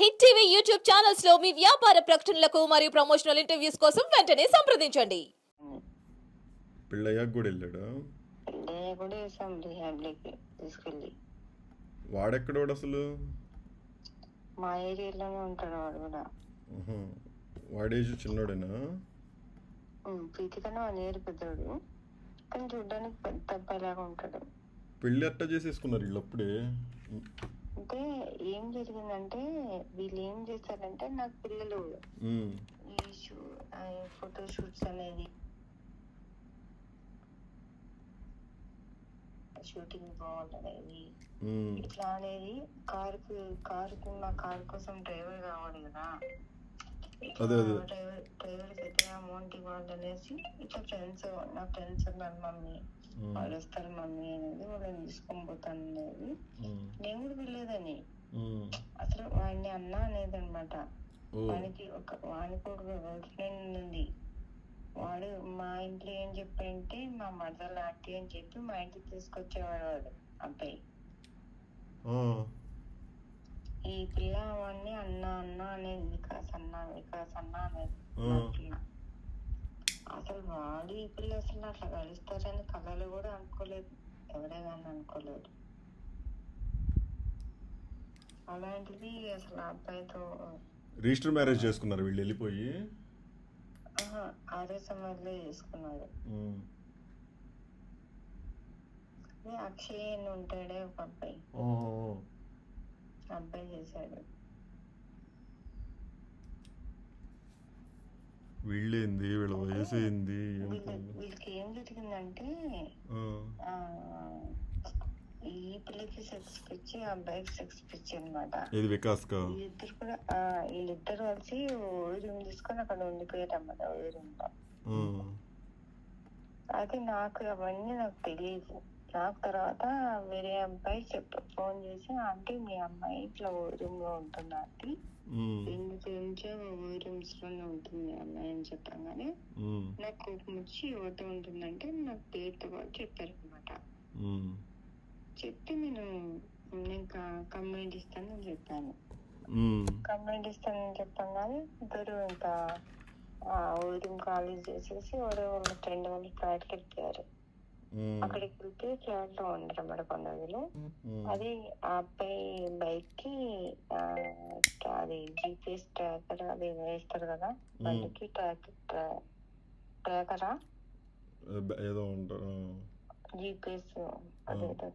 Hit TV YouTube ఛానల్స్లో మీ వ్యాపార ప్రకటనలకు మరియు ప్రమోషనల్ ఇంటర్వ్యూస్ కోసం వెంటనే సంప్రదించండి. పెళ్ళయ్యాక కూడా వెళ్ళాడా? పెళ్ళయ్య కూడా వేసాం రిహాబ్లోకి తీసుకెళ్ళి. వాడెక్కడోడు అసలు? మా ఏరియాలోనే ఉంటాడు వాడు కూడా. ఆహా. వాడేజ్ చిన్నోడేనా? ప్రీతి కన్నా వన్ ఇయర్ పెద్దోడు. కానీ చూడడానికి పెద్ద అబ్బాయిలాగా ఉంటాడు. పెళ్ళి ఎట్టా చేసేసుకున్నారు వీళ్ళు అప్పుడే అంటే ఏం జరిగిందంటే వీళ్ళు ఏం చేస్తారంటే నాకు పిల్లలు. ఈ ఫోటో షూట్స్ అనేది షూటింగ్ ఉమ్. ఇట్లా అనేది కారుకు కారుకు నా కారు కోసం డ్రైవర్ కావాలి కదా. డ్రైవర్ డ్రైవర్ పెద్ద అమౌంట్ ఇవ్వాలనేసి ఇట్లా ఫ్రెండ్స్ నా ఫ్రెండ్స్ ఉన్నారు మమ్మీ వస్తారు మమ్మీ అనేది వాళ్ళని తీసుకొని పోతాను అనేది. నేను కూడా వెళ్ళేదని. అసలు వాడిని అన్న అనేది అనమాట వానికి ఒక వానికి ఒక గర్ల్ ఫ్రెండ్ ఉంది. వాడు మా ఇంట్లో ఏం చెప్పంటే మా మదర్ లాంటి అని చెప్పి మా ఇంటికి తీసుకొచ్చేవాడు వాడు అబ్బాయి. ఈ పిల్ల వాడిని అన్న అన్న అనేది వికాస్ అన్న వికాస్ అన్న అనేది పిల్ల. అసలు ఈ పిల్ల అసలు అట్లా కలుస్తారని కళలు కూడా అనుకోలేదు. ఎవరే కానీ అనుకోలేదు. అలాంటిది అసలు అబ్బాయితో రిజిస్టర్ మ్యారేజ్ చేసుకున్నారు వీళ్ళు వెళ్ళిపోయి? ఆహా, ఆరే సమయంలో. అదే అక్షయ్ అని ఉంటాడే ఒక అబ్బాయి. అబ్బాయి చేశాడు. వీళ్ళేంది? వీళ్ళ వయసు ఏంది. వీళ్ళకి ఏం జరిగిందంటే ఈ పిల్లకి సెక్స్ పిచ్చి ఆ అబ్బాయికి సెక్స్ పిచ్చి అనమాట ఏది వికాస్ కా వీళ్ళిద్దరు కూడా వీళ్ళిద్దరు కలిసి రూమ్ తీసుకొని అక్కడ ఉండిపోయారు అన్నమాట రూమ్లో. అయితే నాకు అవన్నీ నాకు తెలియదు. నాకు తర్వాత వేరే అబ్బాయి చెప్ప ఫోన్ చేసి ఆంటీ మీ అమ్మాయి ఇట్లా రూమ్లో ఉంటుంది ఆంటీ. రెండు రూమ్స్లోనే ఉంటుంది మీ అమ్మాయి అని చెప్పగానే. నాకు కోపం వచ్చి ఎవరితో ఉంటుందంటే నాకు పేరుతో పాటు చెప్పారు అనమాట. చెప్తే నేను నేను కంప్లైంట్ ఇస్తానని చెప్పాను. కంప్లైంట్ ఇస్తానని చెప్పగానే ఇద్దరు ఇంకా రూమ్ ఖాళీ చేసేసి ఎవరో వాళ్ళ ఫ్రెండ్ వాళ్ళ ఫ్లాట్కి వెళ్ళిపోయారు. అక్కడికి వెళ్తే ఉండరు అన్నమాట కొండలు ఉమ్. అది ఆ అబ్బాయి బైక్కి అది జీపీఎస్ ట్రాకర్ అది వేస్తారు కదా. బండికి ట్రాక్ ట్రాకరా? ఏదో ఉంటారు జీపీఎస్ అదేదో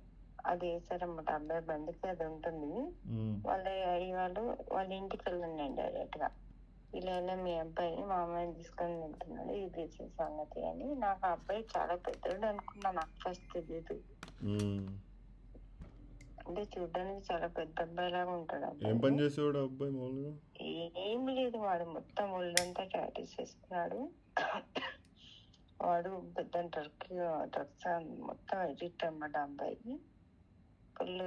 అది వేసారన్నమాట. అబ్బాయి బండికి అది ఉంటుంది. వాళ్ళ డాడీ వాళ్ళు వాళ్ళ ఇంటికి వెళ్ళండి డైరెక్ట్గా. ఇలా మీ అబ్బాయి మా అమ్మాయిని తీసుకొని వెళ్తున్నాడు ఇది చేసే సంగతి అని. నాకు ఆ అబ్బాయి చాలా పెద్దోడు అనుకున్నా నాకు ఫస్ట్ తెలియదు అంటే చూడడానికి చాలా పెద్ద అబ్బాయి లాగా ఉంటాడు ఏం అబ్బాయి. పని చేసేవాడు అబ్బాయి మామూలుగా? ఏం లేదు వాడు మొత్తం ఒళ్ళంతా టాటూస్ చేసుకున్నాడు వాడు పెద్ద డ్రగ్ డ్రగ్స్ మొత్తం ఎడిక్ట్ అన్నమాట అబ్బాయి ఫుల్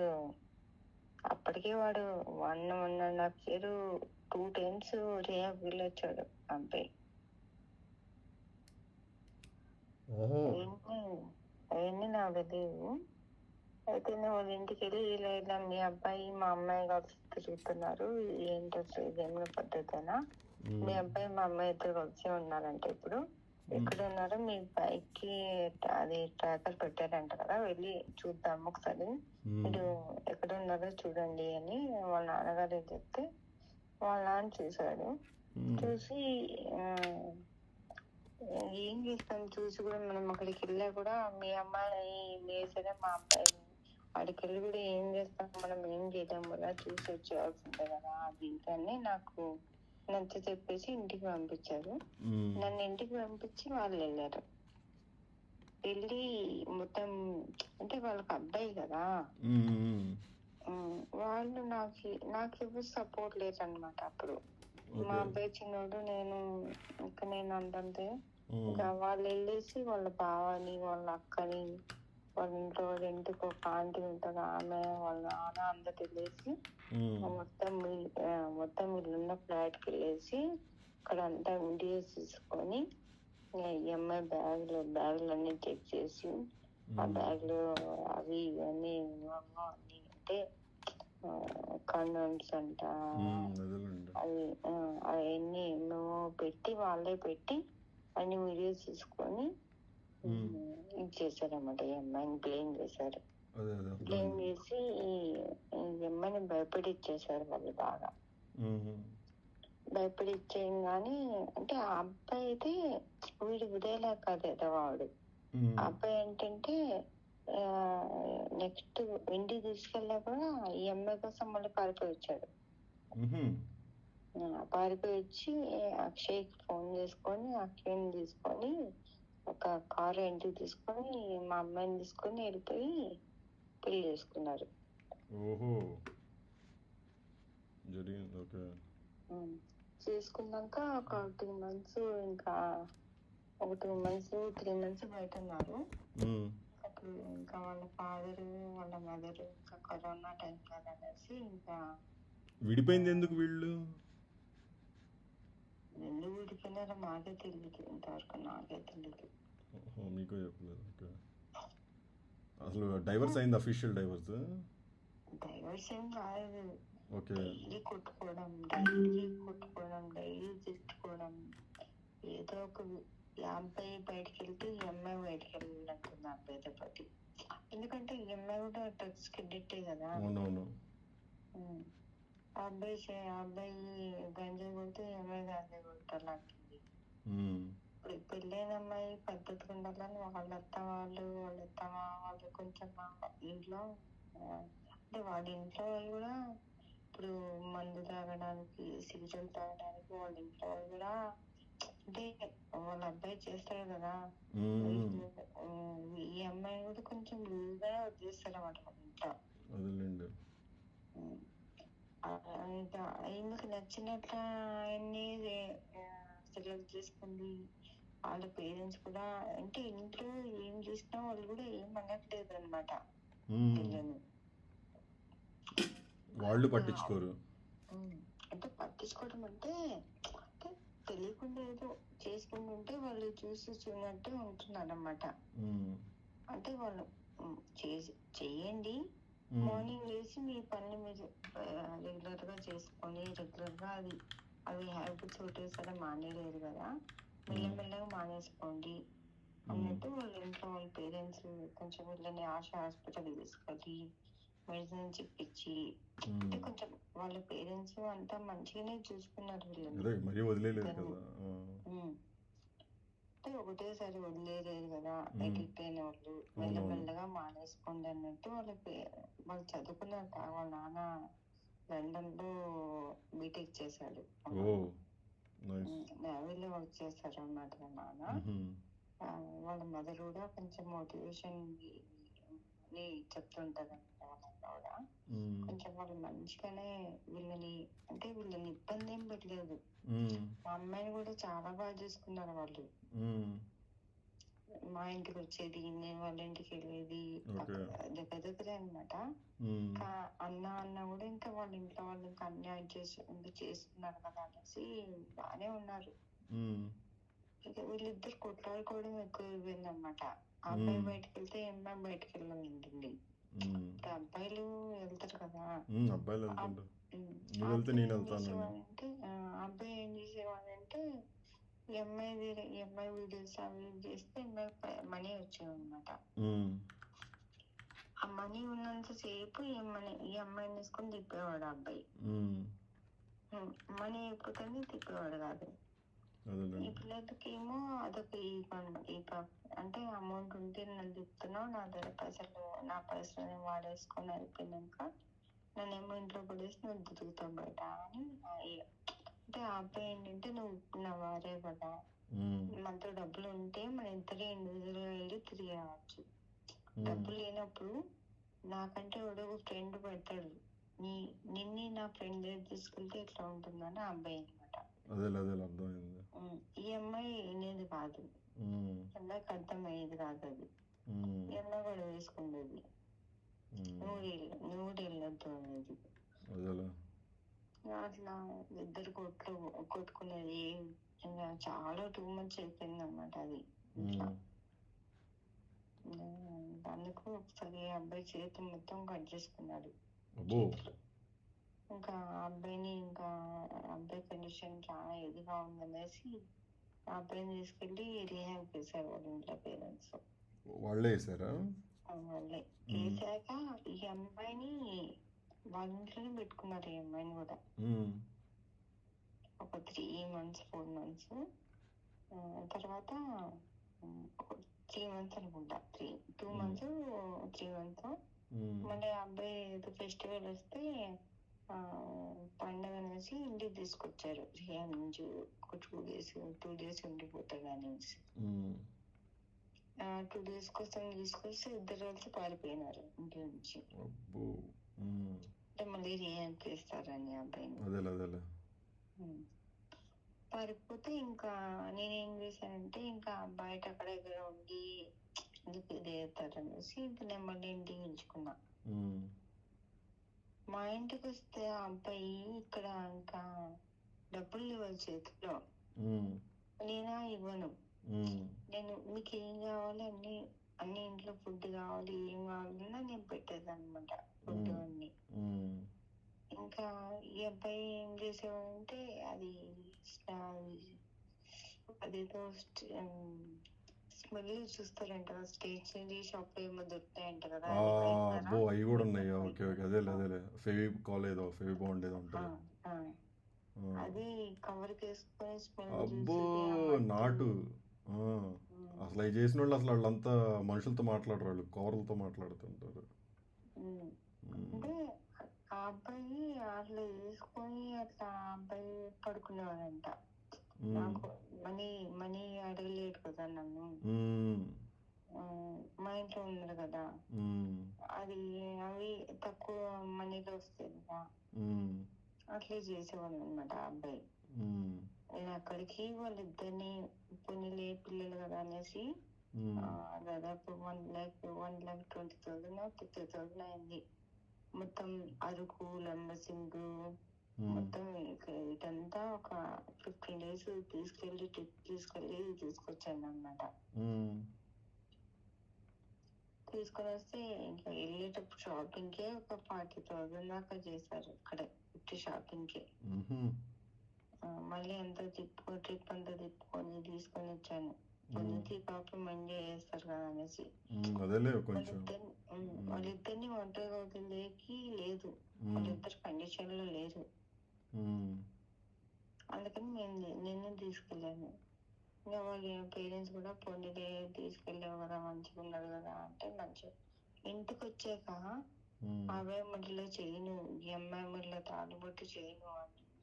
అప్పటికే వాడు one one and half year two times rehab వెళ్ళొచ్చాడు అబ్బాయి అవన్నీ నాకు తెలియదు అయితే నేను వాళ్ళ ఇంటికి వెళ్ళి ఇలా ఇలా మీ అబ్బాయి మా అమ్మాయి కలిసి తిరుగుతున్నారు. ఏంటో ఇదేమైనా పద్ధతేనా? మీ అబ్బాయి మా అమ్మాయి ఇద్దరు కలిసి ఉన్నారంటే ఇప్పుడు. ఎక్కడ ఉన్నారో మీ బైక్కి అది ట్రాకర్ పెట్టారంట కదా వెళ్ళి చూద్దాం ఒకసారి. మీరు ఎక్కడ ఉన్నారో చూడండి అని వాళ్ళ నాన్నగారు చెప్తే వాళ్ళ నాన్న చూశాడు. చూసి ఏం చేస్తాం? చూసి కూడా మనం అక్కడికి వెళ్ళా కూడా మీ అమ్మాయి వేసరే మా అబ్బాయి అక్కడికి వెళ్ళి కూడా ఏం చేస్తాం? మనం ఏం చేయలేం కదా చూసి వచ్చేవాల్సిందే కదా అది అని నాకు నచ్చ చెప్పేసి ఇంటికి పంపించారు. నన్ను ఇంటికి పంపించి వాళ్ళు వెళ్ళారు. వెళ్ళి మొత్తం అంటే వాళ్ళకి అబ్బాయి కదా. వాళ్ళు నాకు నాకు ఎవరు సపోర్ట్ లేరు అనమాట అప్పుడు. మా అబ్బాయి చిన్నోడు నేను ఇంకా నేను అంతంతే ఇంకా వాళ్ళు వెళ్ళేసి వాళ్ళ బావని వాళ్ళ అక్కని వాళ్ళ ఇంటికి ఒక ఆంటీ ఉంటుంది ఆమె వాళ్ళ నాన్న అందరు వెళ్ళేసి మొత్తం మొత్తం ఇల్లున్న ఫ్లాట్కి వెళ్ళేసి అక్కడ అంతా వీడియోస్ తీసుకొని ఈఎంఐ బ్యాగులు బ్యాగులు అన్ని చెక్ చేసి ఆ బ్యాగ్లో అవి ఇవన్నీ అన్ని అంటే కండోమ్స్ అంట అవి అవన్నీ మేము పెట్టి వాళ్ళే పెట్టి అన్ని వీడియోస్ తీసుకొని చేశారన్నమాట ఈ అమ్మాయిని బ్లేమ్ చేశారు? బ్లేమ్. చేసి ఈ అమ్మాయిని భయపడిచ్చేసారు వాళ్ళు బాగా. ఉమ్, భయపడిచ్చేయం కానీ అంటే ఆ అబ్బాయి అయితే వీడు విడేలా కాదు ఎదవాడు. అబ్బాయి ఏంటంటే నెక్స్ట్ ఇంటికి తీసుకెళ్ళా కూడా ఈ అమ్మాయి కోసం మళ్ళీ పారిపోయి వచ్చాడు. పారిపోయి వచ్చి అక్షయ్కి ఫోన్ చేసుకొని అక్షయ్ని తీసుకొని ఒక కారు ఇంటికి తీసుకొని మా అమ్మాయిని తీసుకొని వెళ్ళిపోయి పెళ్ళి చేసుకున్నారు. ఓహో. జరిగింది ఓకే. చేసుకున్నాక ఒక టూ మంత్స్ ఇంకా ఒక టూ మంత్స్ త్రీ మంత్స్ బయట ఉన్నారు. ఇంకా వాళ్ళ ఫాదర్ వాళ్ళ మదర్ ఇంకా కరోనా టైం కదా అనేసి ఇంకా విడిపోయింది ఎందుకు వీళ్ళు? ఎందుకు విడిపోయినారో మాకే తెలియదు ఇంతవరకు నాకే తెలియదు మీకు చెప్పలేదు ఓకే అసలు డైవర్స్ అయింది అఫీషియల్ డైవర్స్ డైవర్స్ ఏం కాదు ఓకే డైలీ కొట్టుకోవడం డైలీ కొట్టుకోవడం డైలీ తిట్టుకోవడం ఏదో ఒక అబ్బాయి బయటికి వెళ్తే ఈ అమ్మాయి బయటికి వెళ్ళాలంటుంది ఆ అబ్బాయితో పాటు ఎందుకంటే ఈ అమ్మాయి కూడా డ్రగ్స్కి అడిక్ట్ కదా. అవునవును. అబ్బాయి అబ్బాయి గంజాయి కొడితే అమ్మాయి గంజాయి ఉమ్, ఇప్పుడు పెళ్ళైన అమ్మాయి పద్ధతిగా ఉండాలని వాళ్ళ అత్త వాళ్ళు వాళ్ళ అత్త వాళ్ళు కొంచెం ఇంట్లో అంటే వాళ్ళ ఇంట్లో వాళ్ళు కూడా ఇప్పుడు మందు తాగడానికి సిగరెట్ తాగడానికి వాళ్ళ ఇంట్లో వాళ్ళు కూడా అంటే వాళ్ళ అబ్బాయి చేస్తాడు కదా? ఈ అమ్మాయి కూడా కొంచెం లూజ్గా వదిలేస్తాడు అన్నమాట వాళ్ళ ఇంట్లో. ఇంకా ఈమెకు నచ్చినట్ల ఆయన్ని సెలెక్ట్ చేసుకుంది వాళ్ళ పేరెంట్స్ కూడా అంటే ఇంట్లో ఏం చేసినా వాళ్ళు కూడా ఏం అనట్లేదు అనమాట వాళ్ళు పట్టించుకోరు. అంటే పట్టించుకోవడం అంటే అంటే తెలియకుండా ఏదో చేసుకుంటుంటే వాళ్ళు చూసి చూడనట్టు ఉంటున్నారు అనమాట అంటే వాళ్ళు చేసి చెయ్యండి ఉమ్, మార్నింగ్ లేచి మీ పని మీరు రెగ్యులర్గా చేసుకొని రెగ్యులర్గా అది అవి హ్యాబిట్స్ కొట్టేసరి మానేయలేదు కదా. మెల్లమెల్లగా మానేసుకోండి. అన్నట్టు వాళ్ళ ఇంట్లో వాళ్ళ పేరెంట్స్ కొంచెం వీళ్ళని ఆశ హాస్పిటల్ తీసుకెళ్ళి మెడిసిన్ చెప్పించి. అంటే కొంచెం వాళ్ళ పేరెంట్స్ అంతా మంచిగానే చూసుకున్నారు వీళ్ళని అదే మరీ వదిలేదు కదా ఆ, ఉమ్. అంటే ఒకటేసారి వదిలేలేదు కదా. అయిన వాళ్ళు. మెల్లమెల్లగా మానేసుకోండి అన్నట్టు వాళ్ళ పే- వాళ్ళు చదువుకున్నారు వాళ్ళ నాన్న లండన్లో బీటెక్ చేశాడు. నేవీలో వర్క్ చేస్తారు అన్నమాట నాన్న. వాళ్ళ మదర్ కూడా కొంచెం మోటివేషన్ అని అమ్మ కూడా కొంచెం వాళ్ళు మంచిగానే వీళ్ళని అంటే వీళ్ళని ఇబ్బంది ఏం పెట్టలేదు. మా అమ్మాయిని కూడా చాలా బాగా చూసుకున్నారు వాళ్ళు. మా ఇంటికి వచ్చేది నేను వాళ్ళ ఇంటికి వెళ్ళేది దగ్గర దగ్గరే అనమాట అన్న అన్న కూడా ఇంకా వాళ్ళ ఇంట్లో వాళ్ళు ఇంకా అన్యాయం చేసి ఇంకా చేస్తున్నారు కదా అనేసి బాగానే ఉన్నారు. వీళ్ళిద్దరు కొట్లాడుకోవడం ఎక్కువ అయిపోయింది అనమాట అబ్బాయి. బయటకు వెళ్తే అమ్మాయి బయటకు ఇప్పుడు అబ్బాయిలు వెళ్తారు కదా. అబ్బాయిలు ఉమ్, నువ్వు వెళ్తే అబ్బాయి నేను ఏం వెళ్తాను. అబ్బాయి అమ్మాయి దగ్గర ఈ అమ్మాయి వీడియోస్ అవి చేస్తే మనీ వచ్చేవి అనమాట ఆ మనీ ఉన్నంత సేపు ఈ అమ్మాయిని తీసుకొని తిప్పేవాడు అబ్బాయి. మనీ అయిపోతుంది తిప్పేవాడు కాదు. ఈ ఏమో అదొక ఈగో అంటే అమౌంట్ ఉంటే నన్ను తిప్పుతున్నావు నా దగ్గర పైసలు నా పైసలు నేను వాడేసుకొని అయిపోయినాక నన్నేమో ఇంట్లో పడేసి నువ్వు తిరుగుతావు బయట అని ఈ- అంటే ఆ అబ్బాయి ఏంటంటే నువ్వు నా వారే కదా. మనతో డబ్బులు ఉంటే మన ఇద్దరే ఇండివిజువల్గా వెళ్ళి తిరిగి రావచ్చు డబ్బులు లేనప్పుడు నాకంటే ఒక ఫ్రెండ్ పెడతాడు. నీ నిన్ని నా ఫ్రెండ్ దగ్గర తీసుకెళ్తే ఎట్లా ఉంటుందని ఆ అబ్బాయి అనమాట అదేలే అదేలే అర్థమైంది. ఈ అమ్మాయి వినేది కాదు. ఉమ్, ఈ అమ్మాయికి అర్థమయ్యేది కాదు అది. ఈ అమ్మాయి కూడా వేసుకునేది. కూడా వెళ్ళొద్దు అనేది. అదేలే. అట్లా ఇద్దరు కొట్లు కొట్టుకునేది ఇంకా చాలా టూ మంత్స్ అయిపోయింది అనమాట అది అందుకు ఒకసారి అబ్బాయి చేతి మొత్తం కట్ చేసుకున్నాడు. ఇంకా అబ్బాయిని ఇంకా అబ్బాయి కండిషన్ చాలా ఇదిగా ఉందనేసి ఆ అబ్బాయిని తీసుకెళ్ళి రీహాబ్ చేశారు వాళ్ళ ఇంట్లో పేరెంట్స్ వాళ్ళే వేసారా వాళ్ళే. వేసాక ఈ అమ్మాయిని వాళ్ళ ఇంట్లోనే పెట్టుకున్నారు ఈ అమ్మాయిని కూడా. ఒక త్రీ మంత్స్ ఫోర్ మంత్స్ తర్వాత త్రీ మంత్స్ అనుకుంటా three two. Months three months. మళ్ళీ అబ్బాయి ఏదో ఫెస్టివల్ వస్తే పండగ అనేసి ఇంటికి తీసుకొచ్చారు రియాన్ నుంచి ఒక టూ డేస్ టూ డేస్ ఉండిపోతాడు అనేసి. టూ డేస్ కోసం తీసుకొస్తే ఇద్దరు కలిసి పారిపోయినారు ఇంటి నుంచి. అంటే మళ్ళీ రియాన్ చేస్తారని అబ్బాయిని. పారిపోతే ఇంకా నేనేం చేశానంటే ఇంకా బయట అక్కడ ఇక్కడ ఉండి ఇది అవుతారనేసి ఇంకా నేను మళ్ళీ ఇంటికి ఉంచుకున్నా. మా ఇంటికి వస్తే ఆ అబ్బాయి ఇక్కడ ఇంకా డబ్బులు ఇవ్వాలి చేతిలో. నేనా ఇవ్వను. నేను మీకు ఏం కావాలి అన్ని అన్ని ఇంట్లో ఫుడ్ కావాలి ఏం కావాలన్నా నేను పెట్టేది అనమాట ఫుడ్. అన్ని. ఇంకా ఈ అబ్బాయి ఏం చేసేవాడంటే అది అదేదో స్మెల్ చూస్తారంట. స్టేషనరీ షాప్ ఏమో దొరుకుతాయంట కదా. అది? అబ్బో అవి కూడా ఉన్నాయి. Okay okay. అదేలే అదేలే ఫెవి కాల్ ఏదో ఫెవి బాండ్ ఏదో ఉంటుంది. అది కవర్ స్మెల్ అబ్బో నాటు. అసలు అవి చేసిన వాళ్ళు అసలు వాళ్ళంతా మనుషులతో మాట్లాడరు వాళ్ళు. కవర్లతో మాట్లాడుతుంటారు. అంటే ఆ అబ్బాయి అట్లా వేసుకొని అట్లా అబ్బాయి పడుకునేవాడంట. నాకు మనీ మనీ అడగలేడు కదా నన్ను మా ఇంట్లో ఉన్నారు కదా. అది అవి తక్కువ మనీలో వస్తాయి కదా. అట్లే చేసేవాడు అనమాట అబ్బాయి. నేను అక్కడికి వాళ్ళిద్దరిని పొన్నిలే పిల్లలు కదా అనేసి దాదాపు one lakh one lakh twenty thousand fifty thousand అయింది మొత్తం అరకు లంబసింగు. మొత్తం ఇదంతా ఒక ఫిఫ్టీన్ డేస్ తీసుకెళ్ళి ట్రిప్ తీసుకెళ్ళి తీసుకొచ్చాను అన్నమాట మ్మ్. తీసుకొని వస్తే ఇంకా వెళ్ళేటప్పుడు షాపింగ్ కే ఒక ఫార్టీ థౌసండ్ దాకా చేశారు ఇక్కడ ఫిఫ్టీ షాపింగ్కి మళ్ళీ అంతా తిప్పుకో ట్రిప్ అంతా తిప్పుకొని తీసుకొని వచ్చాను పొందితి పాపం ఎంజాయ్ చేస్తారు కదా అనేసి వాళ్ళిద్దరిని ఒంటరిగా వదిలేకి లేదు. వాళ్ళిద్దరు కండిషన్లో లేరు. అందుకని నేను నేను తీసుకెళ్ళాను ఇంకా వాళ్ళ పేరెంట్స్ కూడా పొందిలే తీసుకెళ్ళావు కదా మంచిగా ఉన్నాడు కదా అంటే మంచిగా ఇంటికి వచ్చాక. అబ్బాయి మడిలో చేయను ఈ అమ్మాయి మడిలో తాడుబొట్టు చేయను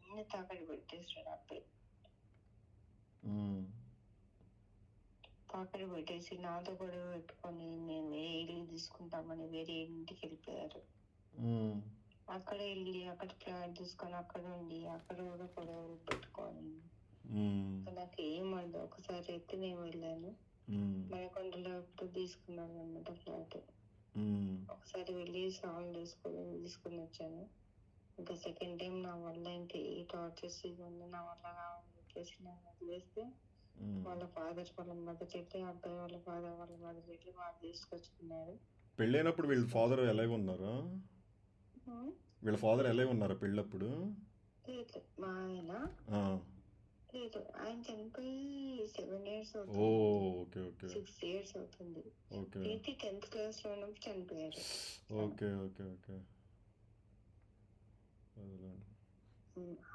అన్ని తాకడి పెట్టేసాడు అబ్బాయి. తాకడి పెట్టేసి నాతో గొడవ పెట్టుకొని నేను వేరే ఇల్లు తీసుకుంటామని వేరే ఇంటికి వెళ్ళిపోయారు. అక్కడ వెళ్ళి అక్కడ ఫ్లాట్ తీసుకొని అక్కడ ఉండి అక్కడ కూడా గొడవలు పెట్టుకొని. ఇంకా నాకు ఏమంది ఒకసారి అయితే నేను వెళ్ళాను మ్మ్. మణికొండలో ఎప్పుడు తీసుకున్నాను అనమాట ఫ్లాట్. ఒకసారి వెళ్ళి సాల్వ్ చేసుకొని తీసుకుని వచ్చాను ఇంకా సెకండ్ టైం నా వల్ల ఇంకా ఏ టార్చర్స్ ఇవన్నీ నా వల్ల కావాలని చెప్పేసి నేను వదిలేస్తే. వాళ్ళ ఫాదర్ వాళ్ళ మదర్ చెట్టు అబ్బాయి వాళ్ళ ఫాదర్ వాళ్ళ మదర్ చెట్టు వాళ్ళు తీసుకొచ్చుకున్నారు పెళ్ళైనప్పుడు వీళ్ళ ఫాదర్ ఎలాగ ఉన్నారా వీళ్ళ ఫాదర్ ఎలాగ ఉన్నారా పెళ్ళప్పుడు. మా ఆయన. లేదు ఆయన చనిపోయి seven years okay okay. Six years అవుతుంది. ఓకే. ప్రీతి టెన్త్ క్లాస్లో ఉన్నప్పుడు చనిపోయారు. Okay okay okay.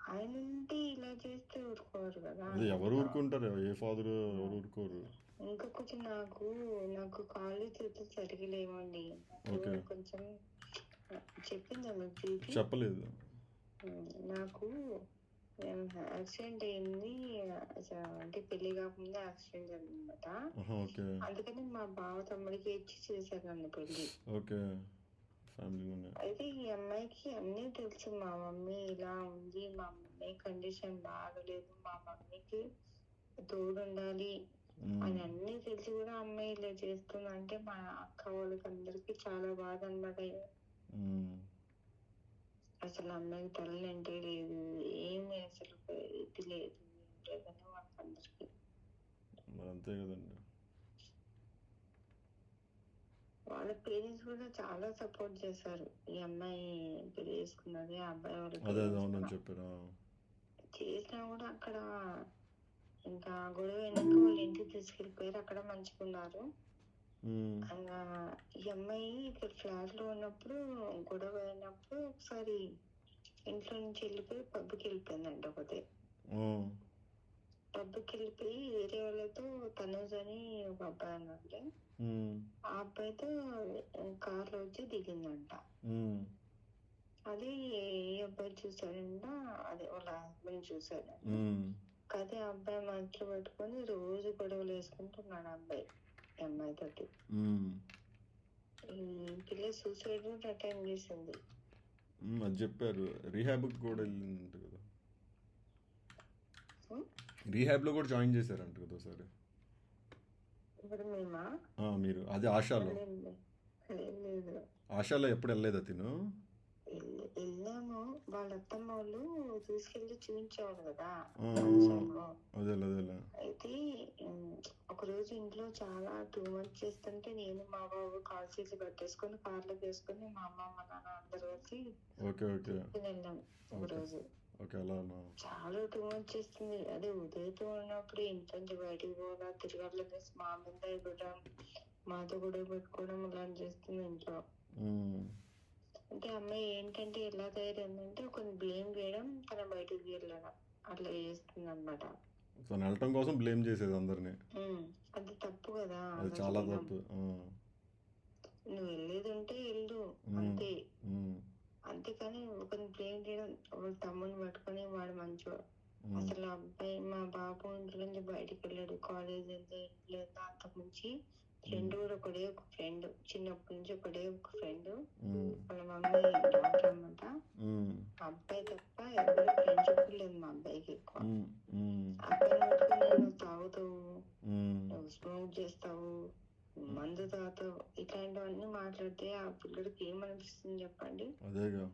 ఆయన ఉంటే ఇలా చేస్తే ఊరుకోరు కదా. ఎవరు ఊరుకుంటారు? ఏ ఫాదర్ ఎవరు ఊరుకోరు? ఇంకొకటి నాకు నాకు కాళ్ళు చేతులు సరిగా లేవండి. నాకు ఓకే. కొంచెం చెప్పిందా మీకు ప్రీతి. చెప్పలేదు. నాకు యాక్సిడెంట్ అయింది. అంటే పెళ్ళి కాకముందే యాక్సిడెంట్ ఓకే. అందుకని మా బావ తమ్ముడికి ఇచ్చి చేశారు నన్ను పెళ్ళి. ఓకే. అయితే ఈ అమ్మాయికి అన్నీ తెలుసు. మా మమ్మీ ఇలా ఉంది. మా మమ్మీ కండిషన్ బాగలేదు. మా మమ్మీకి తోడు ఉండాలి మ్మ్. అని అన్నీ తెలిసి కూడా అమ్మాయి ఇలా చేస్తుంది అంటే మా అక్క వాళ్ళకి అందరికి చాలా బాధ అనమాట. అసలు అమ్మాయికి తల్లి అంటే లేదు. ఏమి అసలు ఇది లేదు. లేదని మరి అంతే కదండి. వాళ్ళ పేరెంట్స్ కూడా చాలా సపోర్ట్ చేశారు. ఈ అమ్మాయి పెళ్ళి చేసుకున్నది ఆ అబ్బాయి వాళ్ళు. చేసినా కూడా అక్కడ ఇంకా గొడవ అయినాక వాళ్ళ ఇంటికి తీసుకెళ్ళిపోయారు. అక్కడ ఉమ్, ఇంకా ఈ అమ్మాయి ఇక్కడ ఫ్లాట్లో ఉన్నప్పుడు గొడవ అయినప్పుడు ఒకసారి ఇంట్లో నుంచి వెళ్ళిపోయి పబ్కి వెళ్ళిపోయిందంట ఒకటే. పబ్కి వెళ్ళిపోయి వేరే వాళ్ళతో తనూజ్ అని ఒక అబ్బాయి అన్నట్లే ఆ అబ్బాయితో కార్లో వచ్చి దిగిందంట. అది ఏ అబ్బాయి చూసాడంట అదే వాళ్ళ హస్బెండ్ చూసాడు అదే అబ్బాయి మనసులో పెట్టుకొని రోజు గొడవలు వేసుకుంటున్నాడు అబ్బాయి. ఈ అమ్మాయి తోటి ఉమ్, ఈ పిల్ల సూసైడ్ అటెండ్ చేసింది. అది చెప్పారు. రీహాబ్కి కూడా వెళ్ళిందంట కదా. ఉమ్, రీహాబ్లో కూడా జాయిన్ చేశారంట కదా ఒకసారి. మీరు. అది ఆశాలో ఆశాలో ఎప్పుడు వెళ్ళలేదా తిను? వెళ్ళాము వాళ్ళ అత్తమ్మ వాళ్ళు తీసుకెళ్ళి చూపించేవాళ్ళు కదా అయితే ఒక రోజు ఇంట్లో చాలా టూ మంత్స్ చేస్తుంటే నేను మా బాబు కాల్ చేసి పెట్టేసుకొని కార్లో వేసుకొని మా అమ్మ మా నాన్న అందరు తీసుకుని వెళ్ళాం ఒక. రోజు. చాలా టూ మంత్స్ చేస్తుంది. అదే ఉదయతో ఉన్నప్పుడు ఇంట్లో బయటికి పోగా తిరగట్లేదు మా మీద ఇవ్వడం మాతో గొడవ పెట్టుకోవడం ఇలాంటి చేస్తుంది ఇంట్లో. అంటే అమ్మాయి ఏంటంటే ఎలా తయారైందంటే కొన్ని బ్లేమ్ చేయడం తన బయటికి వెళ్ళడం అట్లా చేస్తుంది అనమాట తను వెళ్ళటం కోసం బ్లేమ్ చేసేది అందరినీ. అది తప్పు కదా అది చాలా. తప్పు. నువ్వు వెళ్ళేది ఉంటే వెళ్ళు అంతే. అంతేకాని ఒకరిని బ్లేమ్ చేయడం వాళ్ళ తమ్ముని పట్టుకొని వాడు మంచివాడు అసలు అబ్బాయి మా బాబు ఇంట్లో నుంచి బయటికి వెళ్ళాడు కాలేజ్ వెళ్తే ఇంట్లో అంతకు మించి ఫ్రెండ్ కూడా ఒకడే ఒక ఫ్రెండ్. చిన్నప్పటి నుంచి ఒకడే ఒక ఫ్రెండ్. వాళ్ళ మమ్మీ డాక్టర్ ఆ అబ్బాయి తప్ప ఎవరు ఫ్రెండ్షిప్ లేదు మా అబ్బాయికి ఎక్కువ. పట్టుకుని నువ్వు తాగుతావు నువ్వు స్మోక్ చేస్తావు మందు తాగుతావు ఇట్లాంటివన్నీ మాట్లాడితే ఆ పిల్లడికి ఏమనిపిస్తుంది చెప్పండి? అదేగా.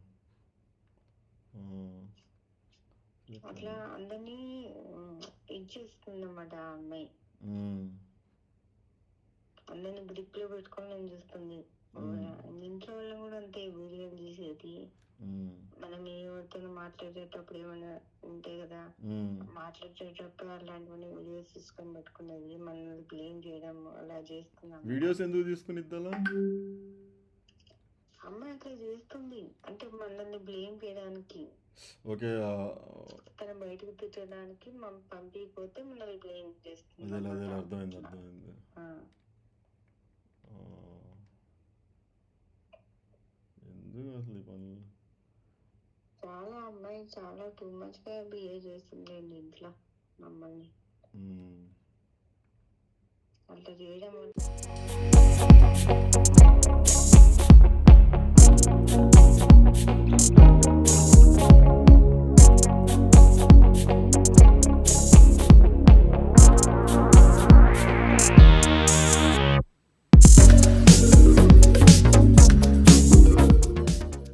అట్లా అందరినీ ఇది చేస్తుంది అన్నమాట ఆ అమ్మాయి. అందరిని గ్రిప్లో పెట్టుకొని నేను చూస్తుంది. ఇంట్లో వాళ్ళని కూడా అంతే వీడియోలు తీసేది. ఉమ్, మనం ఎవరితో మాట్లాడేటప్పుడు ఏమైనా ఉంటాయి కదా మాట్లాడేటప్పుడు అలాంటివన్నీ వీడియోస్ తీసుకొని పెట్టుకునేది మనల్ని బ్లేమ్ చేయడం అలా చేస్తున్నాం. వీడియోస్ ఎందుకు తీసుకుని అలా అమ్మాయి అట్లా చేస్తుంది. అంటే మనల్ని బ్లేమ్ చేయడానికి. ఓకే తన బయటకు తిట్టడానికి మనం పంపించకపోతే మనల్ని బ్లేమ్ చేస్తుంది. అర్థమైంది అర్థమైంది. చేస్తుంది పని. చాలా అమ్మాయి చాలా టూ మచ్గా బిహేవ్ చేస్తుందండి ఇంట్లో మమ్మల్ని. అట్లా చేయడం అంటే